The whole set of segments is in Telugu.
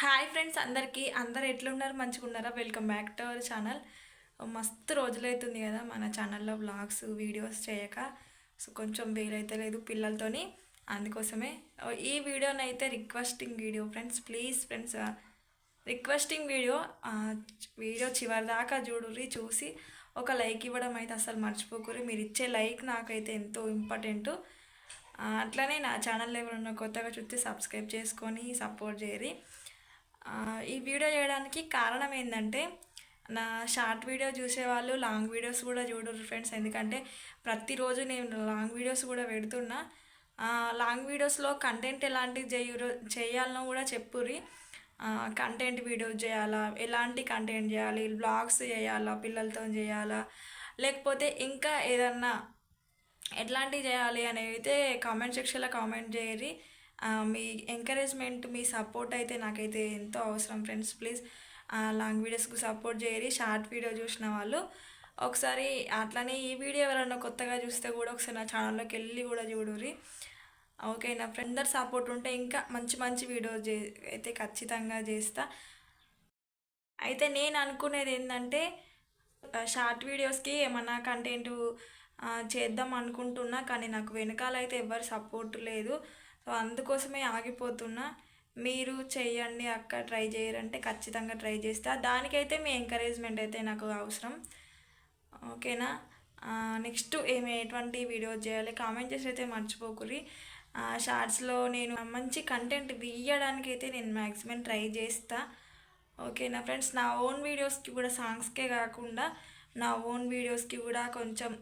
హాయ్ ఫ్రెండ్స్ అందరికీ. అందరు ఎట్లున్నారు? మంచిగా ఉన్నారా welcome back to our channel. మస్తు రోజులైతుంది కదా మన ఛానల్లో వ్లాగ్స్ వీడియోస్ చేయక. సో కొంచెం వీలైతే లేదు పిల్లలతోని. అందుకోసమే ఈ వీడియోనైతే requesting video friends. Please friends requesting video video చివరి దాకా చూడుర్రి చూసి ఒక లైక్ ఇవ్వడం అయితే అసలు మర్చిపోకూరి మీరు ఇచ్చే లైక్ నాకైతే ఎంతో ఇంపార్టెంట్. అట్లనే నా ఛానల్ ఎవరన్నా కొత్తగా చూస్తే సబ్స్క్రైబ్ చేసుకొని సపోర్ట్ చేయరి ఈ వీడియో చేయడానికి కారణం ఏంటంటే నా షార్ట్ వీడియో చూసేవాళ్ళు లాంగ్ వీడియోస్ కూడా చూడరు ఫ్రెండ్స్. ఎందుకంటే ప్రతిరోజు నేను లాంగ్ వీడియోస్ కూడా పెడుతున్నా. లాంగ్ వీడియోస్లో కంటెంట్ ఎలాంటివి చేయరు చేయాలనో కూడా చెప్పుర్రి. కంటెంట్ వీడియోస్ చేయాలా? ఎలాంటి కంటెంట్ చేయాలి? బ్లాగ్స్ చేయాలా? పిల్లలతో చేయాలా? లేకపోతే ఇంకా ఏదన్నా ఎట్లాంటివి చేయాలి అనేవి అయితే కామెంట్ సెక్షన్లో కామెంట్ చేయరి మీ ఎంకరేజ్మెంట్ మీ సపోర్ట్ అయితే నాకైతే ఎంతో అవసరం ఫ్రెండ్స్ ప్లీజ్ లాంగ్ వీడియోస్కి సపోర్ట్ చేయరి షార్ట్ వీడియో చూసిన వాళ్ళు. ఒకసారి అట్లనే ఈ వీడియో ఎవరైనా కొత్తగా చూస్తే కూడా ఒకసారి నా ఛానల్లోకి వెళ్ళి కూడా చూడుర్రి. ఓకే నా ఫ్రెండ్ సపోర్ట్ ఉంటే ఇంకా మంచి మంచి వీడియోస్ చే అయితే ఖచ్చితంగా చేస్తా. అయితే నేను అనుకునేది ఏంటంటే షార్ట్ వీడియోస్కి ఏమన్నా కంటెంట్ చేద్దాం అనుకుంటున్నా కానీ నాకు వెనకాల అయితే ఎవరు సపోర్ట్ లేదు. సో అందుకోసమే ఆగిపోతున్నా. మీరు చేయండి అక్క ట్రై చేయరంటే ఖచ్చితంగా ట్రై చేస్తా. దానికైతే మీ ఎంకరేజ్మెంట్ అయితే నాకు అవసరం. ఓకేనా? నెక్స్ట్ ఏమి ఎటువంటి వీడియోస్ చేయాలి? కామెంట్ చేసి అయితే మర్చిపోకురి షార్ట్స్లో నేను మంచి కంటెంట్ తీయడానికి అయితే నేను మ్యాక్సిమం ట్రై చేస్తా. ఓకేనా ఫ్రెండ్స్ నా ఓన్ వీడియోస్కి కూడా సాంగ్స్కే కాకుండా నా ఓన్ వీడియోస్కి కూడా కొంచెం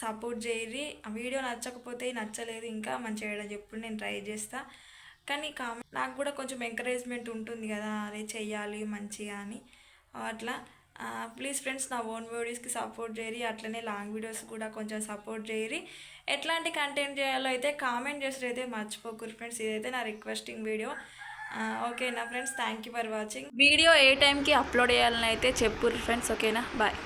సపోర్ట్ చేయరి ఆ వీడియో నచ్చకపోతే నచ్చలేదు ఇంకా మంచిగా చేయడం చెప్పు నేను ట్రై చేస్తా. కానీ కామెంట్ నాకు కూడా కొంచెం ఎంకరేజ్మెంట్ ఉంటుంది కదా అదే చెయ్యాలి మంచిగా అని. అట్లా ప్లీజ్ ఫ్రెండ్స్ నా ఓన్ వీడియోస్కి సపోర్ట్ చేయరి అట్లనే లాంగ్ వీడియోస్ కూడా కొంచెం సపోర్ట్ చేయరి ఎట్లాంటి కంటెంట్ చేయాలో అయితే కామెంట్ చేసి అయితే మర్చిపోకూరు ఫ్రెండ్స్ ఇదైతే నా రిక్వెస్టింగ్ వీడియో ఓకేనా friends thank you for watching video ఏ టైంకి అప్లోడ్ చేయాలని అయితే చెప్పుర్రు ఫ్రెండ్స్ ఓకేనా బాయ్